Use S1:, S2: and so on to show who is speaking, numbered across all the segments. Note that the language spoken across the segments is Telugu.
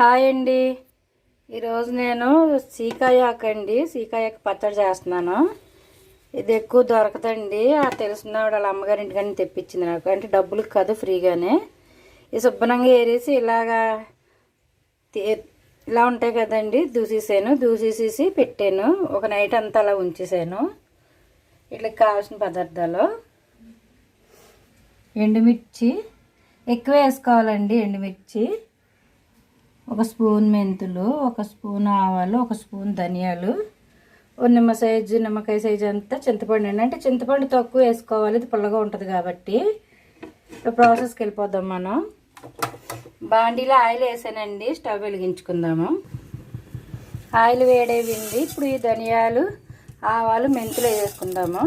S1: హాయ్ అండి. ఈరోజు నేను సీకాయాక్ అండి సీకాయాక్ పచ్చడి చేస్తున్నాను. ఇది ఎక్కువ దొరకదండి. ఆ తెలిసిన వాళ్ళ అమ్మగారి ఇంటికని తెప్పించింది నాకు. అంటే డబ్బులకు కాదు ఫ్రీగానే. ఇది శుభ్రంగా ఏరేసి ఇలాగా ఇలా ఉంటాయి కదండి. దూసేసాను. దూసేసేసి పెట్టాను. ఒక నైట్ అంతా అలా ఉంచేసాను. ఇట్లా కావాల్సిన పదార్థాలు. ఎండుమిర్చి. ఎక్కువ వేసుకోవాలండి ఎండుమిర్చి. ఒక స్పూన్ మెంతులు ఒక స్పూన్ ఆవాలు ఒక స్పూన్ ధనియాలు. ఓ నిమ్మ సైజు నిమ్మకాయ సైజు అంతా చింతపండు అండి. అంటే చింతపండు తక్కువ వేసుకోవాలి. ఇది పుల్లగా ఉంటుంది కాబట్టి. ఇప్పుడు ప్రాసెస్కి వెళ్ళిపోదాం మనం. బాండీలో ఆయిల్ వేసానండి. స్టవ్ వెలిగించుకుందాము. ఆయిల్ వేడేవింది ఇప్పుడు ఈ ధనియాలు ఆవాలు మెంతులు వేసుకుందాము.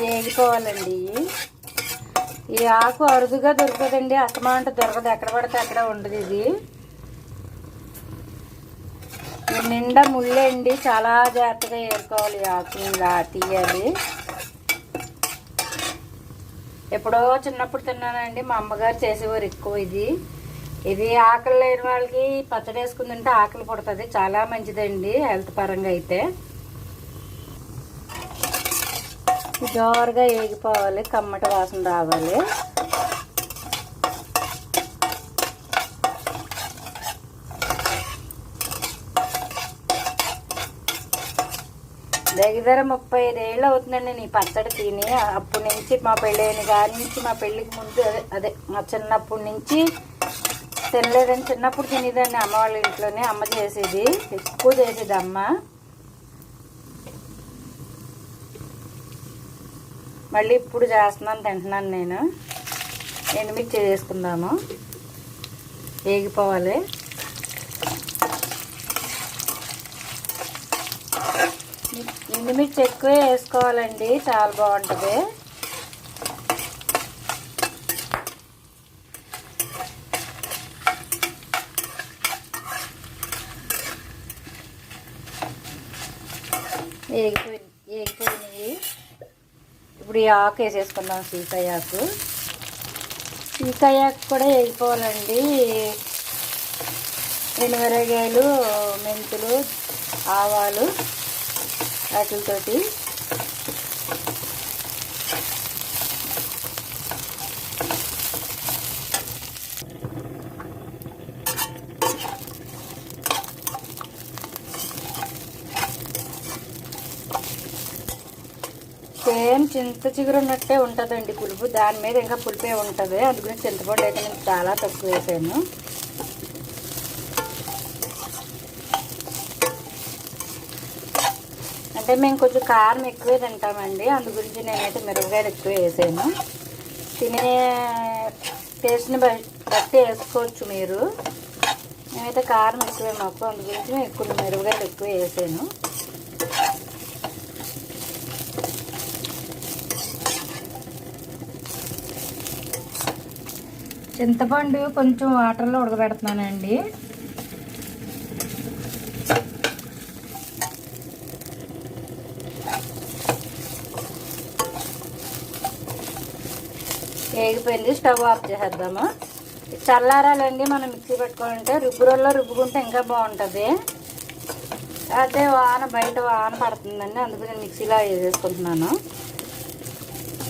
S1: వేగిపోవాలండి ఇవి. ఈ ఆకు అరుదుగా దొరకదండి అస్తమాంట దొరకదు. ఎక్కడ పడితే అక్కడ ఉండదు ఇది. నిండా ముళ్ళే అండి. చాలా జాగ్రత్తగా ఏరుకోవాలి ఈ ఆకు. ఇలా తీయాలి. ఎప్పుడో చిన్నప్పుడు తిన్నానండి. మా అమ్మగారు చేసేవారు ఎక్కువ ఇది. ఇది ఆకలి లేని వాళ్ళకి పచ్చడి వేసుకుని తింటే ఆకలి పుడుతుంది. చాలా మంచిదండి. హెల్త్ పరంగా అయితే. జోరుగా వేగిపోవాలి కమ్మటి వాసన రావాలి. దగ్గర ముప్పై ఐదేళ్ళు అవుతుందండి నీ పచ్చడి తిని. అప్పటి నుంచి మా పెళ్ళైన కాడి నుంచి మా పెళ్ళికి ముందు అదే అదే మా చిన్నప్పటి నుంచి తినలేదని చిన్నప్పుడు తినేదాన్ని అమ్మ వాళ్ళ ఇంట్లోనే అమ్మ చేసేది ఎక్కువ చేసేది అమ్మ. మళ్ళీ ఇప్పుడు చేస్తున్నాను తింటున్నాను నేను. ఎండుమిర్చి చేసుకుందాము వేగిపోవాలి. ఎండుమిర్చి ఎక్కువ వేసుకోవాలండి చాలా బాగుంటుంది. వేగిపోయి ఇప్పుడు ఈ ఆకు వేసేసుకుందాం సీకాయ ఆకు. సీకాయ ఆకు కూడా వెళ్ళిపోవాలండి. ఎనిమిరగాయలు మెంతులు ఆవాలు వాటితోటి. చింత చిగురు ఉన్నట్టే ఉంటుందండి పులుపు. దాని మీద ఇంకా పులిపే ఉంటుంది. అందుకని చింతపండు అయితే నేను చాలా తక్కువ వేసాను. అంటే మేము కొంచెం కారం ఎక్కువే తింటామండి. అందు గురించి నేనైతే మిరపకాయలు ఎక్కువ వేసాను. తినే టేస్ట్ని బట్టి వేసుకోవచ్చు మీరు. నేనైతే కారం ఎక్కువే మాకు. అందు గురించి నేను ఎక్కువ మిరపకాయలు ఎక్కువ వేసాను. చింతపండు కొంచెం వాటర్లో ఉడకబెడుతున్నానండి. వేగిపోయింది స్టవ్ ఆఫ్ చేసేద్దాము. చల్లారాలండి మనం మిక్సీ పెట్టుకోవాలంటే రుబ్బురోల్లో రుబ్బుకుంటే ఇంకా బాగుంటుంది. అయితే వాన బయట వాన పడుతుందండి అందుకు నేను మిక్సీలో వేసేసుకుంటున్నాను.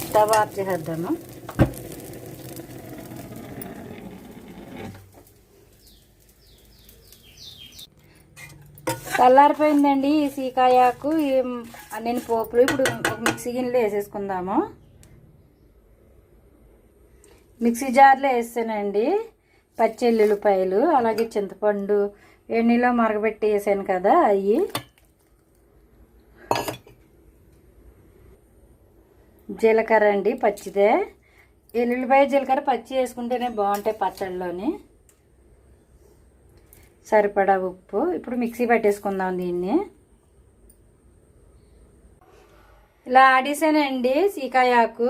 S1: స్టవ్ ఆఫ్ చేసేద్దాము. చల్లారిపోయిందండి ఈ సీకాయాకు. నేను పోపులు ఇప్పుడు ఒక మిక్సీ గిన్నెలో వేసేసుకుందాము. మిక్సీ జార్లో వేసానండి పచ్చి ఎల్లుల్లిపాయలు అలాగే చింతపండు ఎన్నీలో మరగబెట్టి వేసాను కదా అవి జీలకర్ర అండి పచ్చిదే. ఎల్లుల్లిపాయ జీలకర్ర పచ్చి వేసుకుంటేనే బాగుంటాయి పచ్చళ్ళలోని. సరిపడా ఉప్పు. ఇప్పుడు మిక్సీ పట్టేసుకుందాం దీన్ని. ఇలా ఆడేసానండి సీకాయాకు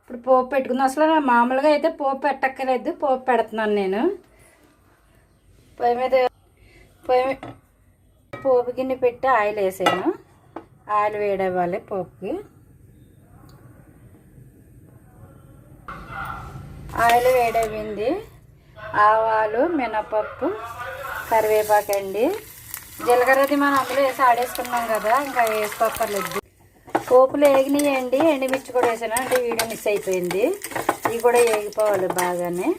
S1: ఇప్పుడు పోపు పెట్టుకుందాం. అసలు నా మామూలుగా అయితే పోపు పెట్టక్కర్లేదు. పోపు పెడుతున్నాను నేను. పొయ్యి మీద పొయ్యి పోపు గిన్నె పెట్టి ఆయిల్ వేసాను. ఆయిల్ వేడవ్వాలి పోపుకి. ఆయిల్ వేడైంది ఆవాలు మినపప్పు కరివేపాకు అండి. జీలకర్రది మనం అందులో వేసి ఆడేసుకున్నాం కదా ఇంకా వేసుకోక్కర్లేదు. పోపులు వేగినాయండి ఎండుమిర్చి కూడా వేసాను. అంటే వీడియో మిస్ అయిపోయింది. ఇవి కూడా వేగిపోవాలి బాగానే.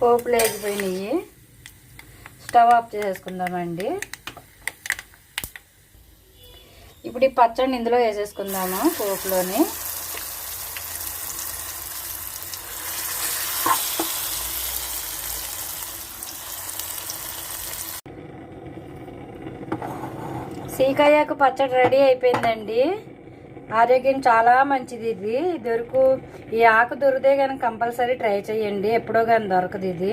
S1: పోపులు వేగిపోయినాయి స్టవ్ ఆఫ్ చేసేసుకుందామండి. ఇప్పుడు ఈ పచ్చడిని ఇందులో వేసేసుకుందాము పోపులోని. సీకాయాకు పచ్చడి రెడీ అయిపోయిందండి. ఆరోగ్యం చాలా మంచిది ఇది. దొరుకు ఈ ఆకు దొరికితే కనుక కంపల్సరీ ట్రై చేయండి. ఎప్పుడో కానీ దొరకదు ఇది.